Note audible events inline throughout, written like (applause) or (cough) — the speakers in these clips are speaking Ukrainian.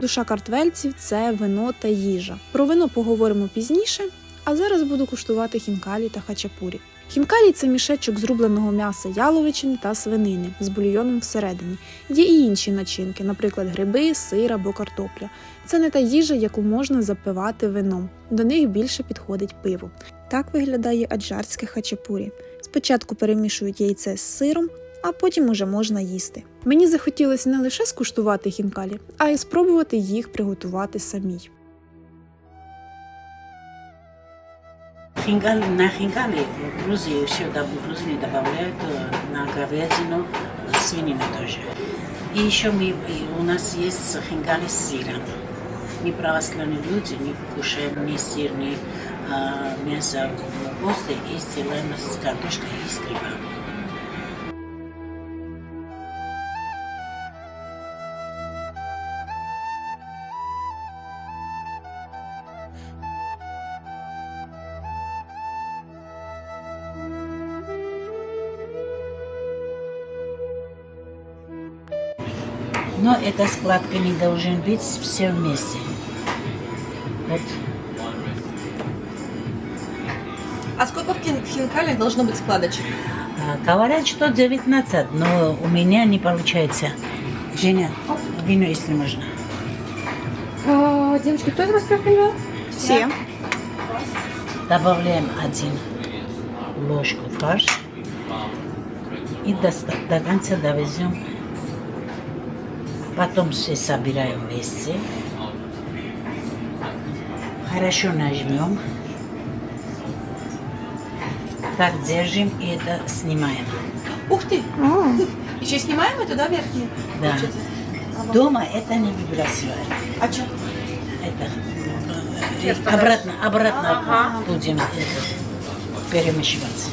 Душа картвельців це вино та їжа. Про вино поговоримо пізніше, а зараз буду куштувати хінкалі та хачапурі. Хінкалі це мішечок з рубленого м'яса яловичини та свинини з бульйоном всередині. Є і інші начинки, наприклад, гриби, сир або картопля. Це не та їжа, яку можна запивати вином. До них більше підходить пиво. Так виглядає аджарське хачапурі. Спочатку перемішують яйце з сиром, а потім уже можна їсти. Мені захотілося не лише скуштувати хінкалі, а й спробувати їх приготувати самій. Хинкали, на хинкали в Грузии, еще да, в Грузии добавляют э, на говядину свинину тоже. И еще мы, и у нас есть хинкали с сыром. Мы православные люди, не кушаем ни сыр, ни а, мясо. Просто и сделаем с картошкой и с грибами. Но эта складка не должен быть все вместе. Вот. А сколько в хин- в хинкалях должно быть складочек? А, Говорят, что 19, но у меня не получается. Женя, вино, если можно. А, девочки, кто из вас проходил? Всі. Добавляем один ложку фарш и до, до конца довезем. Потом все собираем вместе. Хорошо нажмем. Так держим и это снимаем. Ух ты! (laughs) Еще снимаем это, да, верхнюю? Да. Получается? Дома это не выбрасываем. А что? Это э, обратно, обратно Ага. будем это, перемешивать.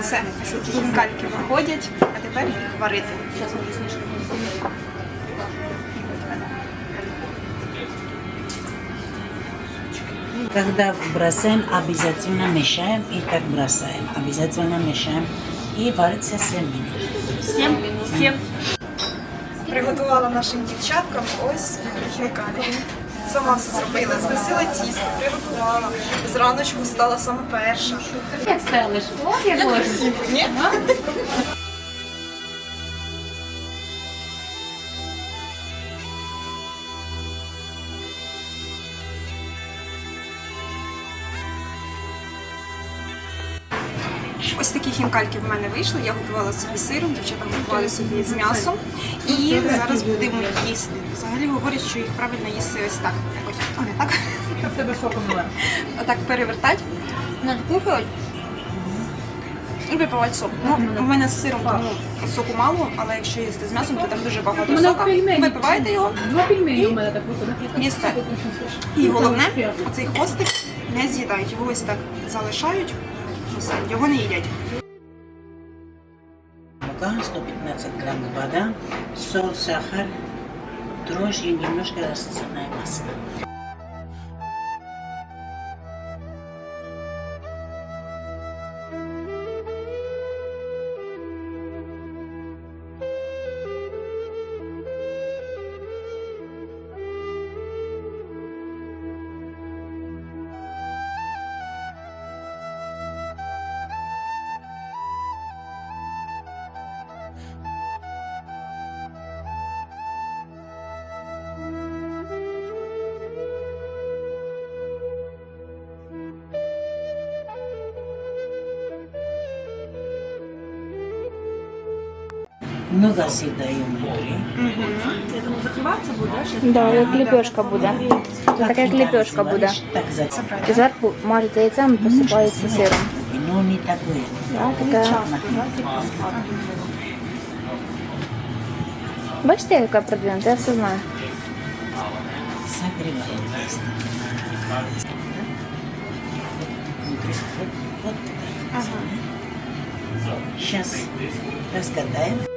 Все, хінкальки виходять, а тепер їх варити. Зараз ми пізніше. Когда бросаем, обязательно мешаем и так бросаем. Обязательно мешаем. И варится 7 минут. Сім, сім. Приготувала нашим дівчаткам ось хінкалі. Сама все зробила, звесила тісто, приготувала. Зраночку стала сама перша. Як стелиш? О. Ні? Ось такі хінкальки в мене вийшли. Я готувала собі сиром, дівчата готували собі з м'ясом. І зараз будемо їсти. Взагалі говорять, що їх правильно їсти ось так. Якось о, не так. В тебе соком була. Отак перевертати, надкухають і випивати сок. Ну, у мене з сиром тому соку мало, але якщо їсти з м'ясом, то там дуже багато сока. Випиваєте його, Два пельмені у мене так їсте. І головне, оцей хвостик не з'їдають. Його ось так залишають, все, його не їдять. Мука 115 грамм вода, соль, сахар, дрожжи и немножко растительное масло. Много сыр даю внутри. Это не закриватися буде, ще? Да, як ліпешка буде. Как така як ты ліпешка буде. называешь, Так за І зверху мажеться яйцем і посипається сиром. Ну, не такое. Да, таке. Бачите, яка продвинута, я все знаю. Согреваем просто. Внутри. Вот, вот туда.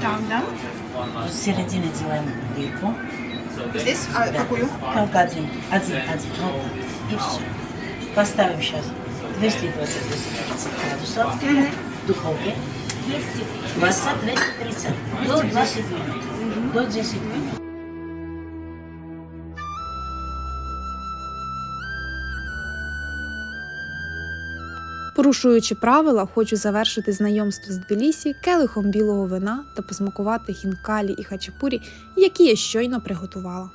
Так, да. В середине делаем плитку. Здесь, а какую? Как один, один, один. Вот. И все. Поставим сейчас 220-230 градусов в духовке. 220-230 до 20 минут. До 10 минут. Порушуючи правила, хочу завершити знайомство з Тбілісі келихом білого вина та посмакувати хінкалі і хачапурі, які я щойно приготувала.